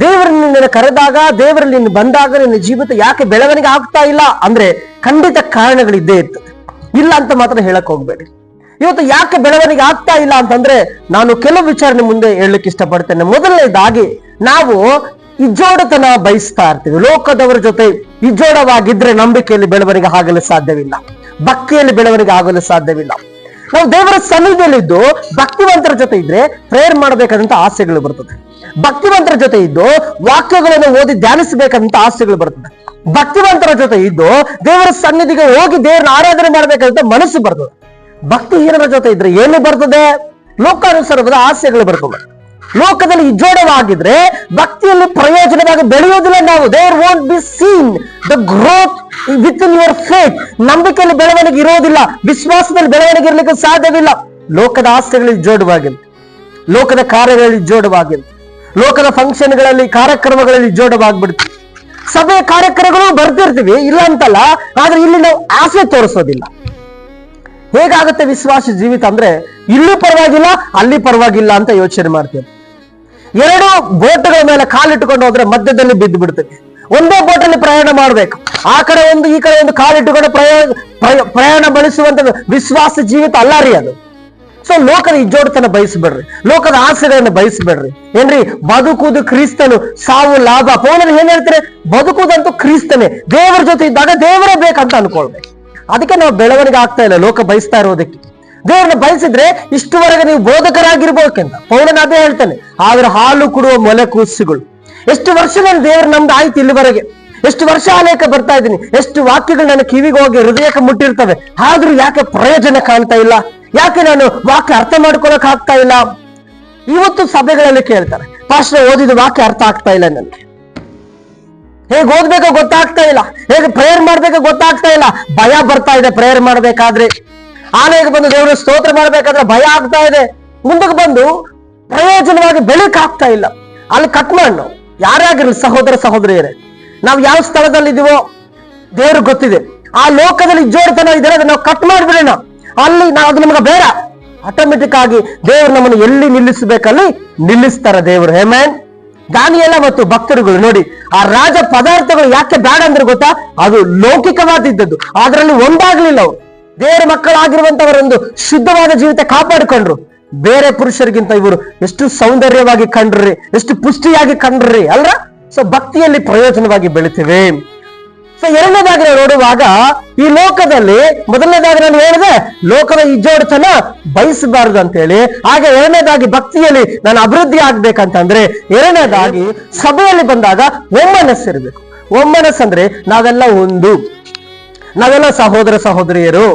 ದೇವರು ನಿನ್ನ ಕರೆದಾಗ, ದೇವರಲ್ಲಿ ನಿನ್ನ ಬಂದಾಗ ನಿನ್ನ ಜೀವಿತ ಯಾಕೆ ಬೆಳವಣಿಗೆ ಆಗ್ತಾ ಇಲ್ಲ? ಅಂದ್ರೆ ಖಂಡಿತ ಕಾರಣಗಳಿದ್ದೇ ಇತ್ತು. ಇಲ್ಲ ಅಂತ ಮಾತ್ರ ಹೇಳಕ್ ಹೋಗ್ಬೇಡಿ. ಇವತ್ತು ಯಾಕೆ ಬೆಳವಣಿಗೆ ಆಗ್ತಾ ಇಲ್ಲ ಅಂತಂದ್ರೆ ನಾನು ಕೆಲವು ವಿಚಾರಣೆ ಮುಂದೆ ಹೇಳಲಿಕ್ಕೆ ಇಷ್ಟಪಡ್ತೇನೆ. ಮೊದಲನೇದಾಗಿ, ನಾವು ಇಜ್ಜೋಡತನ ಬಯಸ್ತಾ ಇರ್ತೀವಿ. ಲೋಕದವರ ಜೊತೆ ಇಜ್ಜೋಡವಾಗಿದ್ರೆ ನಂಬಿಕೆಯಲ್ಲಿ ಬೆಳವಣಿಗೆ ಆಗಲು ಸಾಧ್ಯವಿಲ್ಲ. ಬಕ್ಕೆಯಲ್ಲಿ ಬೆಳವಣಿಗೆ ಆಗಲು ಸಾಧ್ಯವಿಲ್ಲ. ನಾವು ದೇವರ ಸನ್ನಿಧಿಯಲ್ಲಿದ್ದು ಭಕ್ತಿವಂತರ ಜೊತೆ ಇದ್ರೆ ಪ್ರೇಯರ್ ಮಾಡಬೇಕಾದಂತ ಆಸೆಗಳು ಬರ್ತದೆ. ಭಕ್ತಿವಂತರ ಜೊತೆ ಇದ್ದು ವಾಕ್ಯಗಳನ್ನು ಓದಿ ಧ್ಯಾನಿಸಬೇಕಂತ ಆಸೆಗಳು ಬರ್ತದೆ. ಭಕ್ತಿವಂತರ ಜೊತೆ ಇದ್ದು ದೇವರ ಸನ್ನಿಧಿಗೆ ಹೋಗಿ ದೇವರನ್ನ ಆರಾಧನೆ ಮಾಡಬೇಕಂತ ಮನಸ್ಸು ಬರ್ತದೆ. ಭಕ್ತಿಹೀನರ ಜೊತೆ ಇದ್ರೆ ಏನು ಬರ್ತದೆ? ಲೋಕಾನುಸಾರವಾದ ಆಸೆಗಳು ಬರ್ತದೆ ಲೋಕದಲ್ಲಿ ಇಜ್ಜೋಡವಾಗಿದ್ರೆ ಭಕ್ತಿಯಲ್ಲಿ ಪ್ರಯೋಜನವಾಗಿ ಬೆಳೆಯೋದಿಲ್ಲ ನಾವು. There won't be seen the growth within your faith ನಂಬಿಕೆಯಲ್ಲಿ ಬೆಳವಣಿಗೆ ಇರೋದಿಲ್ಲ, ವಿಶ್ವಾಸದಲ್ಲಿ ಬೆಳವಣಿಗೆ ಇರಲಿಕ್ಕೆ ಸಾಧ್ಯವಿಲ್ಲ. ಲೋಕದ ಆಸ್ತಿಗಳಲ್ಲಿ ಜೋಡವಾಗಿಲ್ಲ. ಲೋಕದ ಕಾರ್ಯಗಳಲ್ಲಿ ಜೋಡವಾಗಿಲ್ಲ. ಲೋಕದ ಫಂಕ್ಷನ್ಗಳಲ್ಲಿ ಕಾರ್ಯಕ್ರಮಗಳಲ್ಲಿ ಜೋಡವಾಗ್ಬಿಡ್ತೀವಿ ಸಭೆಯ ಕಾರ್ಯಕ್ರಮಗಳು ಬರ್ತಿರ್ತೀವಿ ಇಲ್ಲ ಅಂತಲ್ಲ, ಆದ್ರೆ ಇಲ್ಲಿ ನಾವು ಆಸೆ ತೋರಿಸೋದಿಲ್ಲ. ಹೇಗಾಗುತ್ತೆ ವಿಶ್ವಾಸ ಜೀವಿತ ಅಂದ್ರೆ, ಇಲ್ಲೂ ಪರವಾಗಿಲ್ಲ, ಅಲ್ಲಿ ಪರವಾಗಿಲ್ಲ ಅಂತ ಯೋಚನೆ ಮಾಡ್ತೇವೆ. ಎರಡು ಬೋಟ್ಗಳ ಮೇಲೆ ಕಾಲಿಟ್ಟುಕೊಂಡು ಹೋದ್ರೆ ಮಧ್ಯದಲ್ಲಿ ಬಿದ್ದು ಬಿಡ್ತೇವೆ ಒಂದೇ ಬೋಟಲ್ಲಿ ಪ್ರಯಾಣ ಮಾಡ್ಬೇಕು. ಆ ಕಡೆ ಒಂದು, ಈ ಕಡೆ ಒಂದು ಕಾಲಿಟ್ಟುಕೊಂಡು ಪ್ರಯಾಣ ಪ್ರಯ- ಪ್ರಯಾಣ ಬಳಸುವಂತ ವಿಶ್ವಾಸ ಜೀವಿತ ಅಲ್ಲ ರೀ ಅದು. ಸೊ ಲೋಕದ ಇಜ್ಜೋಡತನ ಬಯಸಬೇಡ್ರಿ. ಲೋಕದ ಆಸೆಗಳನ್ನ ಬಯಸಬೇಡ್ರಿ. ಏನ್ರಿ? ಬದುಕುದು ಕ್ರಿಸ್ತನು, ಸಾವು, ಲಾಭ. ಪೌಲರು ಏನ್ ಹೇಳ್ತಾರೆ? ಬದುಕುದಂತೂ ಕ್ರಿಸ್ತನೇ. ದೇವರ ಜೊತೆ ಇದ್ದಾಗ ದೇವರೇ ಬೇಕಂತ ಅನ್ಕೊಳ್ಬೇಕು. ಅದಕ್ಕೆ ನಾವು ಬೆಳವಣಿಗೆ ಆಗ್ತಾ ಇಲ್ಲ, ಲೋಕ ಬಯಸ್ತಾ ಇರೋದಕ್ಕೆ. ದೇವರನ್ನ ಬಯಸಿದ್ರೆ ಇಷ್ಟುವರೆಗೆ ನೀವು ಬೋಧಕರಾಗಿರ್ಬೇಕಂತ ಪೌಲನ ಅದೇ ಹೇಳ್ತಾನೆ, ಆದ್ರೆ ಹಾಲು ಕೊಡುವ ಮೊಲೆ ಕೂಸುಗಳು. ಎಷ್ಟು ವರ್ಷ ನಾನು ದೇವ್ರ ನಮ್ದು ಆಯ್ತು ಇಲ್ಲಿವರೆಗೆ. ಎಷ್ಟು ವರ್ಷ ಆಲಯಕ್ಕೆ ಬರ್ತಾ ಇದ್ದೀನಿ, ಎಷ್ಟು ವಾಕ್ಯಗಳು ನನ್ನ ಕಿವಿಗೆ ಹೋಗಿ ಹೃದಯಕ್ಕೆ ಮುಟ್ಟಿರ್ತವೆ, ಆದ್ರೂ ಯಾಕೆ ಪ್ರಯೋಜನ ಕಾಣ್ತಾ ಇಲ್ಲ? ಯಾಕೆ ನಾನು ವಾಕ್ಯ ಅರ್ಥ ಮಾಡ್ಕೊಳಕ್ ಆಗ್ತಾ ಇಲ್ಲ? ಇವತ್ತು ಸಭೆಗಳಲ್ಲಿ ಕೇಳ್ತಾರೆ, ಪಾಸ್ಟರ್ ಓದಿದ ವಾಕ್ಯ ಅರ್ಥ ಆಗ್ತಾ ಇಲ್ಲ ನನಗೆ. ಹೇಗ್ ಓದ್ಬೇಕೋ ಗೊತ್ತಾಗ್ತಾ ಇಲ್ಲ, ಹೇಗೆ ಪ್ರೇಯರ್ ಮಾಡ್ಬೇಕೋ ಗೊತ್ತಾಗ್ತಾ ಇಲ್ಲ, ಭಯ ಬರ್ತಾ ಇದೆ ಪ್ರೇಯರ್ ಮಾಡ್ಬೇಕಾದ್ರೆ. ಆನೆಗೆ ಬಂದು ದೇವರು ಸ್ತೋತ್ರ ಮಾಡ್ಬೇಕಾದ್ರೆ ಭಯ ಆಗ್ತಾ ಇದೆ. ಮುಂದಕ್ಕೆ ಬಂದು ಪ್ರಯೋಜನವಾಗಿ ಬೆಳಕಾಗ್ತಾ ಇಲ್ಲ. ಅಲ್ಲಿ ಕಟ್ ಮಾಡ್ ಯಾರೇ ಸಹೋದರ, ಸಹೋದರಿಯರೇ ನಾವು ಯಾವ ಸ್ಥಳದಲ್ಲಿದ್ದೀವೋ ದೇವ್ರ ಗೊತ್ತಿದೆ. ಆ ಲೋಕದಲ್ಲಿ ಜೋಡಿತನ ಇದ್ರೆ ಅದನ್ನ ನಾವು ಕಟ್ ಮಾಡಿಬಿಡೋಣ ಅಲ್ಲಿ ನಾವು ಅದು ನಮ್ಗೆ ಬೇಡ. ಆಟೋಮೆಟಿಕ್ ಆಗಿ ದೇವರು ನಮ್ಮನ್ನು ಎಲ್ಲಿ ನಿಲ್ಲಿಸಬೇಕಲ್ಲಿ ನಿಲ್ಲಿಸ್ತಾರ ದೇವರು. ಹೇಮನ್ ದಾನಿಯಲ್ಲ ಮತ್ತು ಭಕ್ತರುಗಳು ನೋಡಿ, ಆ ರಾಜ ಪದಾರ್ಥಗಳು ಯಾಕೆ ಬೇಡ ಅಂದ್ರೆ ಗೊತ್ತಾ? ಅದು ಲೌಕಿಕವಾದಿದ್ದದ್ದು. ಅದರಲ್ಲಿ ಒಂದಾಗ್ಲಿಲ್ಲ ಅವರು. ದೇವರ ಮಕ್ಕಳಾಗಿರುವಂತವರೊಂದು ಶುದ್ಧವಾದ ಜೀವಿತ ಕಾಪಾಡಿಕೊಂಡ್ರು. ಬೇರೆ ಪುರುಷರಿಗಿಂತ ಇವರು ಎಷ್ಟು ಸೌಂದರ್ಯವಾಗಿ ಕಂಡ್ರಿ, ಎಷ್ಟು ಪುಷ್ಟಿಯಾಗಿ ಕಂಡ್ರಿ, ಅಲ್ರ? ಸೊ ಭಕ್ತಿಯಲ್ಲಿ ಪ್ರಯೋಜನವಾಗಿ ಬೆಳಿತೀವಿ. ಸೊ ಎರಡನೇದಾಗಿ ನಾವು ನೋಡುವಾಗ ಈ ಲೋಕದಲ್ಲಿ ಮೊದಲನೇದಾಗಿ ನಾನು ಹೇಳಿದೆ, ಲೋಕದ ಇಜ್ಜೋಡ್ತನ ಬಯಸಬಾರದು ಅಂತ ಹೇಳಿ ಹಾಗೆ ಎರಡನೇದಾಗಿ ಭಕ್ತಿಯಲ್ಲಿ ನಾನು ಅಭಿವೃದ್ಧಿ ಆಗ್ಬೇಕಂತಂದ್ರೆ ಎರಡನೇದಾಗಿ ಸಭೆಯಲ್ಲಿ ಬಂದಾಗ ಒಮ್ಮನಸ್ಸಿರಬೇಕು ಒಮ್ಮನಸ್ ಅಂದ್ರೆ ನಾವೆಲ್ಲ ಒಂದು. ನಾವೆಲ್ಲ ಸಹೋದರ ಸಹೋದರಿಯರು.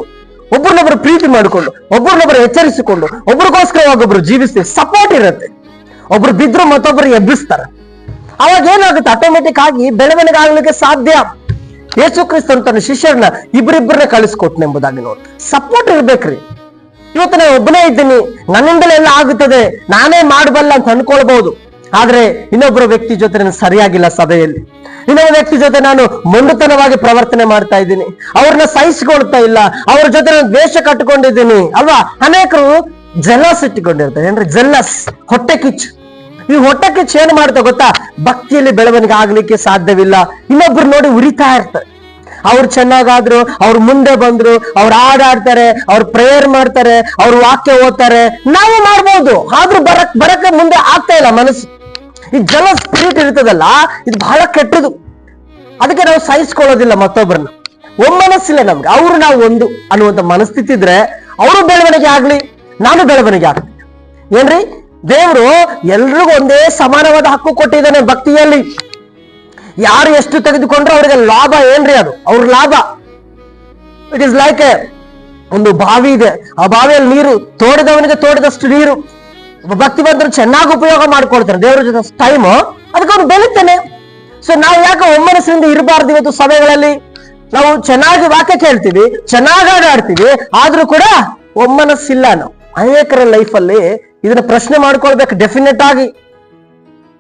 ಒಬ್ಬರನ್ನೊಬ್ಬರು ಪ್ರೀತಿ ಮಾಡಿಕೊಂಡು ಒಬ್ಬರನ್ನೊಬ್ಬರು ಎಚ್ಚರಿಸಿಕೊಂಡು, ಒಬ್ರಿಗೋಸ್ಕರವಾಗಿ ಒಬ್ರು ಜೀವಿಸ್ತೀವಿ ಸಪೋರ್ಟ್ ಇರುತ್ತೆ. ಒಬ್ರು ಬಿದ್ರು ಮತ್ತೊಬ್ಬರು ಎಬ್ಬಿಸ್ತಾರೆ. ಅವಾಗ ಏನಾಗುತ್ತೆ? ಆಟೋಮೆಟಿಕ್ ಆಗಿ ಬೆಳವಣಿಗೆ ಆಗ್ಲಿಕ್ಕೆ ಸಾಧ್ಯ. ಯೇಸು ಕ್ರಿಸ್ತನ್ ತನ್ನ ಶಿಷ್ಯರನ್ನ ಇಬ್ಬರಿಬ್ಬರನ್ನ ಕಳಿಸ್ಕೊಟ್ನ ಎಂಬುದಾಗಿ ನೋಡಿ. ಸಪೋರ್ಟ್ ಇರ್ಬೇಕ್ರಿ. ಇವತ್ತು ನಾನು ಒಬ್ಬನೇ ಇದ್ದೀನಿ. ನನ್ನಿಂದಲೇ ಎಲ್ಲ ಆಗುತ್ತದೆ. ನಾನೇ ಮಾಡಬಲ್ಲ ಅಂತ ಅನ್ಕೊಳ್ಬಹುದು ಆದ್ರೆ ಇನ್ನೊಬ್ಬರ ವ್ಯಕ್ತಿ ಜೊತೆ ಸರಿಯಾಗಿಲ್ಲ ಸಭೆಯಲ್ಲಿ. ಇನ್ನೊಬ್ಬ ವ್ಯಕ್ತಿ ಜೊತೆ ನಾನು ಮೊಂಡುತನವಾಗಿ ಪ್ರವರ್ತನೆ ಮಾಡ್ತಾ ಇದ್ದೀನಿ. ಅವ್ರನ್ನ ಸಹಿಸಿಕೊಳ್ತಾ ಇಲ್ಲ. ಅವ್ರ ಜೊತೆ ನಾನು ದ್ವೇಷ ಕಟ್ಟಿಕೊಂಡಿದ್ದೀನಿ. ಅಲ್ವಾ? ಅನೇಕರು ಜಲಸ್ ಇಟ್ಟುಕೊಂಡಿರ್ತಾರೆ. ಏನ್ರಿ? ಜಲ್ಲಸ್ ಹೊಟ್ಟೆ ಕಿಚ್ಚು. ಈ ಹೊಟ್ಟಕ್ಕೆ ಚೇನ್ ಮಾಡ್ತಾ ಗೊತ್ತಾ? ಭಕ್ತಿಯಲ್ಲಿ ಬೆಳವಣಿಗೆ ಆಗ್ಲಿಕ್ಕೆ ಸಾಧ್ಯವಿಲ್ಲ. ಇನ್ನೊಬ್ರು ನೋಡಿ ಉರಿತಾ ಇರ್ತಾರೆ. ಅವ್ರು ಚೆನ್ನಾಗಾದ್ರು, ಅವ್ರು ಮುಂದೆ ಬಂದ್ರು, ಅವ್ರು ಹಾಡಾಡ್ತಾರೆ, ಅವ್ರು ಪ್ರೇಯರ್ ಮಾಡ್ತಾರೆ, ಅವ್ರು ವಾಕ್ಯ ಓದ್ತಾರೆ. ನಾವು ಮಾಡ್ಬೋದು. ಆದ್ರೂ ಬರಕ್, ಬರಕ್ಕೆ ಮುಂದೆ ಆಗ್ತಾ ಇಲ್ಲ ಮನಸ್ಸು. ಈ ಜಲ ಸ್ಪಿರಿಟ್ ಇರ್ತದಲ್ಲ, ಇದು ಬಹಳ ಕೆಟ್ಟದು. ಅದಕ್ಕೆ ನಾವು ಸಹಿಸ್ಕೊಳ್ಳೋದಿಲ್ಲ ಮತ್ತೊಬ್ಬರನ್ನ ಒಮ್ಮನಸ್ಸಿಲ್ಲ ನಮ್ಗೆ. ಅವ್ರು ನಾವು ಒಂದು ಅನ್ನುವಂತ ಮನಸ್ಥಿತಿ ಇದ್ರೆ, ಅವರು ಬೆಳವಣಿಗೆ ಆಗ್ಲಿ, ನಾನು ಬೆಳವಣಿಗೆ ಆಗ್ಲಿ ಏನ್ರಿ? ದೇವರು ಎಲ್ರಿಗೂ ಒಂದೇ ಸಮಾನವಾದ ಹಕ್ಕು ಕೊಟ್ಟಿದ್ದಾನೆ ಭಕ್ತಿಯಲ್ಲಿ. ಯಾರು ಎಷ್ಟು ತೆಗೆದುಕೊಂಡ್ರೆ ಅವರಿಗೆ ಲಾಭ ಏನ್ರಿ ಅದು? ಅವ್ರ ಲಾಭ. ಇಟ್ ಇಸ್ ಲೈಕ್ ಒಂದು ಬಾವಿ ಇದೆ. ಆ ಬಾವಿಯಲ್ಲಿ ನೀರು, ತೋಡಿದವನಿಗೆ ತೋಡಿದಷ್ಟು ನೀರು. ಭಕ್ತಿ ಭಕ್ತಿವಂತರು ಚೆನ್ನಾಗಿ ಉಪಯೋಗ ಮಾಡ್ಕೊಳ್ತಾರೆ. ದೇವರ ಜೊತೆ ಟೈಮ್ ಅದಕ್ಕೆ ಅವ್ನು ಬೆಳಿತಾನೆ. ಸೊ ನಾವು ಯಾಕೆ ಒಮ್ಮನಸ್ಸಿನಿಂದ ಇರಬಾರ್ದು ಇವತ್ತು ಸಭೆಗಳಲ್ಲಿ? ನಾವು ಚೆನ್ನಾಗಿ ವಾಕ್ಯ ಕೇಳ್ತೀವಿ, ಚೆನ್ನಾಗಿ ಆಡಾಡ್ತೀವಿ, ಆದ್ರೂ ಕೂಡ ಒಮ್ಮನಸ್ಸಿಲ್ಲ ನಾವು. ಅನೇಕರ ಲೈಫಲ್ಲಿ ಇದನ್ನ ಪ್ರಶ್ನೆ ಮಾಡ್ಕೊಳ್ಬೇಕು ಡೆಫಿನೆಟ್ ಆಗಿ.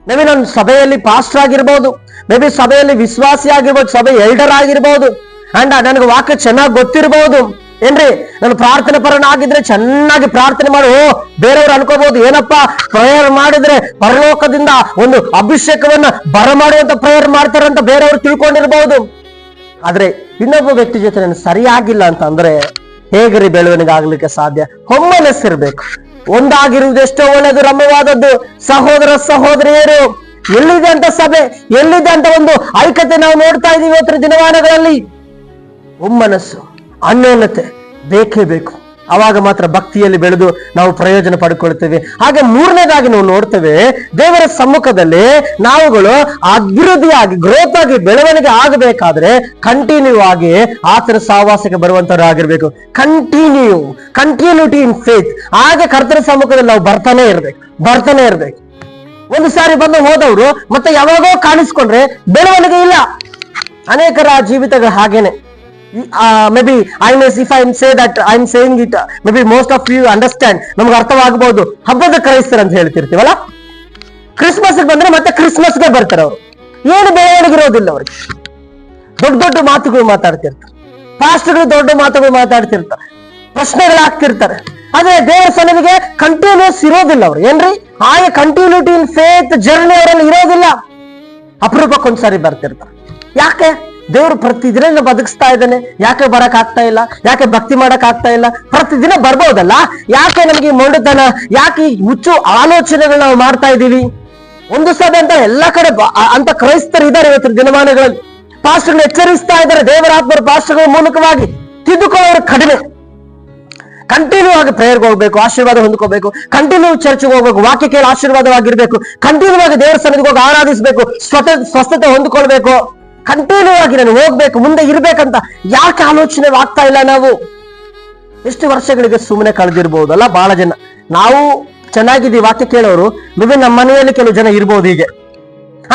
ಮೇಬಿ ನಾನು ಸಭೆಯಲ್ಲಿ ಪಾಸ್ಟರ್ ಆಗಿರ್ಬೋದು ಮೇ ಬಿ ಸಭೆಯಲ್ಲಿ ವಿಶ್ವಾಸಿ ಆಗಿರ್ಬೋದು ಸಭೆ ಎಲ್ಡರ್ ಆಗಿರ್ಬೋದು ಅಂಡ್ ನನಗೆ ವಾಕ್ಯ ಚೆನ್ನಾಗಿ ಗೊತ್ತಿರಬಹುದು ಏನ್ರಿ? ನಾನು ಪ್ರಾರ್ಥನೆ ಪರನಾಗಿದ್ರೆ ಚೆನ್ನಾಗಿ ಪ್ರಾರ್ಥನೆ ಮಾಡು. ಓ, ಬೇರೆಯವ್ರು ಅನ್ಕೋಬಹುದು ಏನಪ್ಪ? ಪ್ರೇಯರ್ ಮಾಡಿದ್ರೆ ಪರಲೋಕದಿಂದ ಒಂದು ಅಭಿಷೇಕವನ್ನ ಬರಮಾಡುವಂತ ಪ್ರೇಯರ್ ಮಾಡ್ತಾರಂತ ಬೇರೆಯವರು ತಿಳ್ಕೊಂಡಿರ್ಬಹುದು ಆದ್ರೆ ಇನ್ನೊಬ್ಬ ವ್ಯಕ್ತಿ ಜೊತೆ ನಾನು ಸರಿಯಾಗಿಲ್ಲ ಅಂತ ಅಂದ್ರೆ ಹೇಗ್ರಿ ಬೆಳವಣಿಗೆ ಆಗ್ಲಿಕ್ಕೆ ಸಾಧ್ಯ? ಹೊಮ್ಮನಸ್ಸಿರ್ಬೇಕು. ಒಂದಾಗಿರುವುದು ಎಷ್ಟೋ ಒಳ್ಳೆಯದು, ರಮ್ಯವಾದದ್ದು. ಸಹೋದರ ಸಹೋದರಿಯರು, ಎಲ್ಲಿದೆ ಅಂತ ಸಭೆ? ಎಲ್ಲಿದೆ ಅಂತ ಒಂದು ಐಕ್ಯತೆ ನಾವು ನೋಡ್ತಾ ಇದೀವಿ ಇವತ್ತಿನ ದಿನಮಾನಗಳಲ್ಲಿ. ಒಮ್ಮನಸ್ಸು, ಅನ್ಯೋನ್ಯತೆ ಬೇಕೇ ಬೇಕು. ಅವಾಗ ಮಾತ್ರ ಭಕ್ತಿಯಲ್ಲಿ ಬೆಳೆದು ನಾವು ಪ್ರಯೋಜನ ಪಡ್ಕೊಳ್ತೇವೆ. ಹಾಗೆ ಮೂರನೇದಾಗಿ ನಾವು ನೋಡ್ತೇವೆ, ದೇವರ ಸಮ್ಮುಖದಲ್ಲಿ ನಾವುಗಳು ಅಭಿವೃದ್ಧಿಯಾಗಿ ಗ್ರೋತ್ ಆಗಿ, ಬೆಳವಣಿಗೆ ಆಗಬೇಕಾದ್ರೆ ಕಂಟಿನ್ಯೂ ಆಗಿ ಆತನ ಸಹವಾಸಕ್ಕೆ ಬರುವಂತವರಾಗಿರ್ಬೇಕು ಕಂಟಿನ್ಯೂ ಕಂಟಿನ್ಯೂಟಿ ಇನ್ ಫೇತ್ ಹಾಗೆ ಕರ್ತನ ಸಮ್ಮುಖದಲ್ಲಿ ನಾವು ಬರ್ತಾನೆ ಇರ್ಬೇಕು ಬರ್ತಾನೆ ಇರ್ಬೇಕು. ಒಂದು ಸಾರಿ ಬಂದು ಹೋದವರು ಮತ್ತೆ ಯಾವಾಗೋ ಕಾಣಿಸ್ಕೊಂಡ್ರೆ ಬೆಳವಣಿಗೆ ಇಲ್ಲ. ಅನೇಕರ ಜೀವಿತಗಳು ಹಾಗೇನೆ. Maybe I mess if I say that I am saying it maybe most of you understand ನಮ್ಗೆ ಅರ್ಥವಾಗಬಹುದು ಹಬ್ಬದ ಕ್ರೈಸ್ತರು ಅಂತ ಹೇಳ್ತಿರ್ತೀವಲ್ಲ? ಕ್ರಿಸ್ಮಸ್ ಬಂದ್ರೆ ಮತ್ತೆ ಕ್ರಿಸ್ಮಸ್ಗೆ ಬರ್ತಾರೆ ಅವರು. ಏನು ಬೆಳವಣಿಗೆ ಇರೋದಿಲ್ಲ ಅವ್ರಿಗೆ. ದೊಡ್ಡ ದೊಡ್ಡ ಮಾತುಗಳು ಮಾತಾಡ್ತಿರ್ತಾರೆ. ಪಾಸ್ಟ್ಗಳು ದೊಡ್ಡ ಮಾತುಗಳು ಮಾತಾಡ್ತಿರ್ತಾರೆ. ಪ್ರಶ್ನೆಗಳು ಹಾಕ್ತಿರ್ತಾರೆ ಆದ್ರೆ ದೇವರ ಸನ್ನಿಧಿಗೆ ಕಂಟಿನ್ಯೂಸ್ ಇರೋದಿಲ್ಲ ಅವ್ರು. ಏನ್ರಿ? ಹಾಗೆ ಕಂಟಿನ್ಯೂಟಿ ಇನ್ ಫೇತ್ ಜರ್ನಿ ಅವರಲ್ಲಿ ಇರೋದಿಲ್ಲ. ಅಪರೂಪಕ್ಕೊಂದ್ಸಾರಿ ಬರ್ತಿರ್ತಾರೆ. ಯಾಕೆ? ದೇವರು ಪ್ರತಿದಿನ ಬದುಕಿಸ್ತಾ ಇದ್ದಾನೆ. ಯಾಕೆ ಬರಕ್ ಆಗ್ತಾ ಇಲ್ಲ? ಯಾಕೆ ಭಕ್ತಿ ಮಾಡಕ್ ಆಗ್ತಾ ಇಲ್ಲ? ಪ್ರತಿದಿನ ಬರ್ಬೋದಲ್ಲ? ಯಾಕೆ ನಮಗೆ ಮೊಂಡತನ? ಯಾಕೆ ಈ ಹುಚ್ಚು ಆಲೋಚನೆಗಳು ನಾವು ಮಾಡ್ತಾ ಇದ್ದೀವಿ? ಒಂದು ಸಭೆ ಅಂತ ಎಲ್ಲಾ ಕಡೆ ಅಂತ ಕ್ರೈಸ್ತರು ಇದ್ದಾರೆ ಇವತ್ತಿನ ದಿನಮಾನಗಳಲ್ಲಿ. ಪಾಸ್ಟರ್ಗಳು ಎಚ್ಚರಿಸ್ತಾ ಇದ್ದಾರೆ. ದೇವರಾತ್ಮರ ಪಾಸ್ಟರ್ಗಳ ಮೂಲಕವಾಗಿ ತಿದ್ದುಕೊಳ್ಳೋರು ಕಡಿಮೆ. ಕಂಟಿನ್ಯೂ ಆಗಿ ಪ್ರೇಯರ್ಗೆ ಹೋಗ್ಬೇಕು, ಆಶೀರ್ವಾದ ಹೊಂದ್ಕೋಬೇಕು. ಕಂಟಿನ್ಯೂ ಚರ್ಚ್ಗೆ ಹೋಗ್ಬೇಕು, ವಾಕ್ಯ ಕೇಳಿ ಆಶೀರ್ವಾದವಾಗಿರ್ಬೇಕು. ಕಂಟಿನ್ಯೂ ಆಗಿ ದೇವರ ಸನ್ನಿಧಿಗೆ ಹೋಗಿ ಆರಾಧಿಸಬೇಕು. ಸ್ವತಃ ಸ್ವಸ್ಥತೆ ಹೊಂದ್ಕೊಳ್ಬೇಕು. ಕಂಟಿನ್ಯೂ ಆಗಿ ನಾನು ಹೋಗ್ಬೇಕು, ಮುಂದೆ ಇರ್ಬೇಕಂತ ಯಾಕೆ ಆಲೋಚನೆ ಆಗ್ತಾ ಇಲ್ಲ ನಾವು? ಎಷ್ಟು ವರ್ಷಗಳಿಗೆ ಸುಮ್ಮನೆ ಕಳೆದಿರ್ಬೋದಲ್ಲ ಬಹಳ ಜನ. ನಾವು ಚೆನ್ನಾಗಿದ್ದೀವಿ, ವಾಕ್ಯ ಕೇಳೋರು. ಮೇಬಿ ನಮ್ಮ ಮನೆಯಲ್ಲಿ ಕೆಲವು ಜನ ಇರ್ಬೋದು ಹೀಗೆ.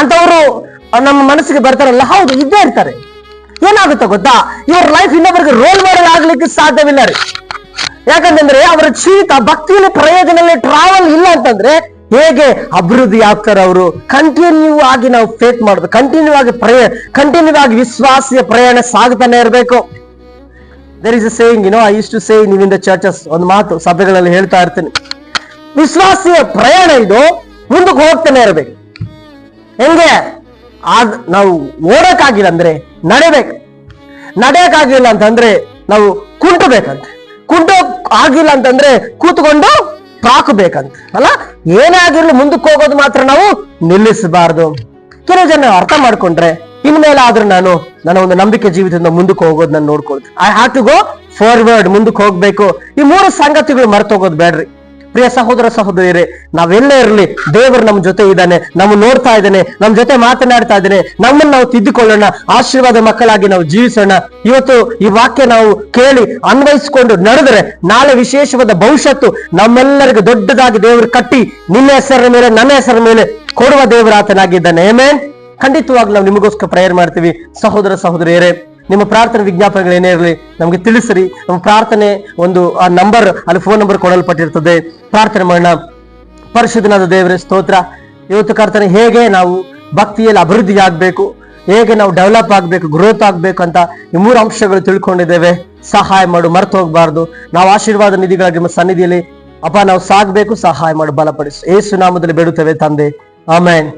ಅಂತವರು ನಮ್ಮ ಮನಸ್ಸಿಗೆ ಬರ್ತಾರಲ್ಲ, ಹೌದು, ಇದ್ದೇ ಇರ್ತಾರೆ. ಏನಾಗುತ್ತೆ ಗೊತ್ತಾ? ಇವ್ರ ಲೈಫ್ ಇನ್ನೊಬ್ಬರಿಗೆ ರೋಲ್ ಮಾಡಲ್ ಆಗ್ಲಿಕ್ಕೆ ಸಾಧ್ಯವಿಲ್ಲ ರೀ. ಯಾಕಂತಂದ್ರೆ, ಅವರ ಜೀವಿತ ಭಕ್ತಿಯಲ್ಲಿ, ಪ್ರಯೋಜನದಲ್ಲಿ ಟ್ರಾವೆಲ್ ಇಲ್ಲ ಅಂತಂದ್ರೆ ಹೇಗೆ ಅಭಿವೃದ್ಧಿ ಆಗ್ತಾರೆ ಅವರು? ಕಂಟಿನ್ಯೂ ಆಗಿ ನಾವು ಫೇಟ್ ಮಾಡುದು ಕಂಟಿನ್ಯೂ ಆಗಿ ಪ್ರಯಾಣ ಕಂಟಿನ್ಯೂ ಆಗಿ ವಿಶ್ವಾಸಿಯ ಪ್ರಯಾಣ ಸಾಗುತ್ತಾನೆ ಇರಬೇಕು. There is a saying no I used to say in the churches ಒಂದು ಮಾತು ಸಭೆಗಳಲ್ಲಿ ಹೇಳ್ತಾ ಇರ್ತೀನಿ. ವಿಶ್ವಾಸಿಯ ಪ್ರಯಾಣ ಇದು ಮುಂದಕ್ಕೆ ಹೋಗ್ತಾನೆ ಇರಬೇಕು. ಹೆಂಗೆ? ಆದ್ ನಾವು ಓಡಕ್ಕಾಗಿಲ್ಲ ಅಂದ್ರೆ ನಡೆಬೇಕು. ನಡೆಯಕ್ಕಾಗಿಲ್ಲ ಅಂತಂದ್ರೆ ನಾವು ಕುಂಟಬೇಕಂತೆ. ಕುಂಟ ಆಗಿಲ್ಲ ಅಂತಂದ್ರೆ ಕೂತ್ಕೊಂಡು ಪ್ರಾಕಬೇಕಂತ ಅಲ್ಲ? ಏನೇ ಆಗಿರ್ಲಿ ಮುಂದಕ್ಕೆ ಹೋಗೋದು ಮಾತ್ರ ನಾವು ನಿಲ್ಲಿಸಬಾರ್ದು. ಕೆಲವು ಜನ ಅರ್ಥ ಮಾಡ್ಕೊಂಡ್ರೆ ಇನ್ಮೇಲೆ ಆದ್ರೂ ನಾನು ನನ್ನ ಒಂದು ನಂಬಿಕೆ ಜೀವಿತದಿಂದ ಮುಂದಕ್ಕೆ ಹೋಗೋದು ನಾನು ನೋಡ್ಕೊಳ್ತೀನಿ. I have to go forward ಮುಂದಕ್ಕೆ ಹೋಗ್ಬೇಕು. ಈ ಮೂರು ಸಂಗತಿಗಳು ಮರೆತೋಗೋದು ಬೇಡ್ರಿ. ಪ್ರಿಯ ಸಹೋದರ ಸಹೋದರಿಯರೇ, ನಾವೆಲ್ಲೇ ಇರಲಿ, ದೇವರು ನಮ್ಮ ಜೊತೆ ಇದ್ದಾನೆ ನಮ್ಮ ನೋಡ್ತಾ ಇದ್ದಾನೆ, ನಮ್ಮ ಜೊತೆ ಮಾತನಾಡ್ತಾ ಇದ್ದಾನೆ, ನಮ್ಮನ್ನು ನಾವು ತಿದ್ದುಕೊಳ್ಳೋಣ, ಆಶೀರ್ವಾದ ಮಕ್ಕಳಾಗಿ ನಾವು ಜೀವಿಸೋಣ. ಇವತ್ತು ಈ ವಾಕ್ಯ ನಾವು ಕೇಳಿ ಅನ್ವಯಿಸಿಕೊಂಡು ನಡೆದರೆ, ನಾಳೆ ವಿಶೇಷವಾದ ಭವಿಷ್ಯತ್ತು ನಮ್ಮೆಲ್ಲರಿಗೂ ದೊಡ್ಡದಾಗಿ ದೇವರು ಕಟ್ಟಿ ನಿನ್ನ ಹೆಸರಿನ ಮೇಲೆ, ನನ್ನ ಹೆಸರ ಮೇಲೆ ಕೊಡುವ ದೇವರಾತನಾಗಿದ್ದಾನೆ ಏಮೇನ್ ಖಂಡಿತವಾಗ್ಲೂ ನಾವು ನಿಮಗೋಸ್ಕರ ಪ್ರೇಯರ್ ಮಾಡ್ತೀವಿ. ಸಹೋದರ ಸಹೋದರಿಯರೇ ನಿಮ್ಮ ಪ್ರಾರ್ಥನೆ ವಿಜ್ಞಾಪನೆಗಳು ಏನೇ ಇರಲಿ, ನಮಗೆ ತಿಳಿಸಿರಿ. ನಮ್ಮ ಪ್ರಾರ್ಥನೆ ಒಂದು, ಆ ನಂಬರ್ ಅಲ್ಲಿ ಫೋನ್ ನಂಬರ್ ಕೊಡಲ್ಪಟ್ಟಿರ್ತದೆ. ಪ್ರಾರ್ಥನೆ ಮಾಡೋಣ. ಪರಿಶುದ್ಧನಾದ ದೇವರ, ಸ್ತೋತ್ರ. ಇವತ್ತು ಕರ್ತನೆ, ಹೇಗೆ ನಾವು ಭಕ್ತಿಯಲ್ಲಿ ಅಭಿವೃದ್ಧಿ ಆಗಬೇಕು ಹೇಗೆ ನಾವು ಡೆವಲಪ್ ಆಗಬೇಕು ಗ್ರೋತ್ ಆಗಬೇಕು ಅಂತ ಈ ಮೂರು ಅಂಶಗಳು ತಿಳ್ಕೊಂಡಿದ್ದೇವೆ. ಸಹಾಯ ಮಾಡು, ಮರೆತು ಹೋಗಬಾರ್ದು. ನಾವು ಆಶೀರ್ವಾದ ನಿಧಿಗಳಾಗಿ ನಿಮ್ಮ ಸನ್ನಿಧಿಯಲ್ಲಿ, ಅಪ್ಪ ನಾವು ಸಾಗಬೇಕು, ಸಹಾಯ ಮಾಡು, ಬಲಪಡಿಸು. ಏಸು ನಾಮದಲ್ಲಿ ಬೇಡುತ್ತೇವೆ ತಂದೆ. ಆಮೇನ್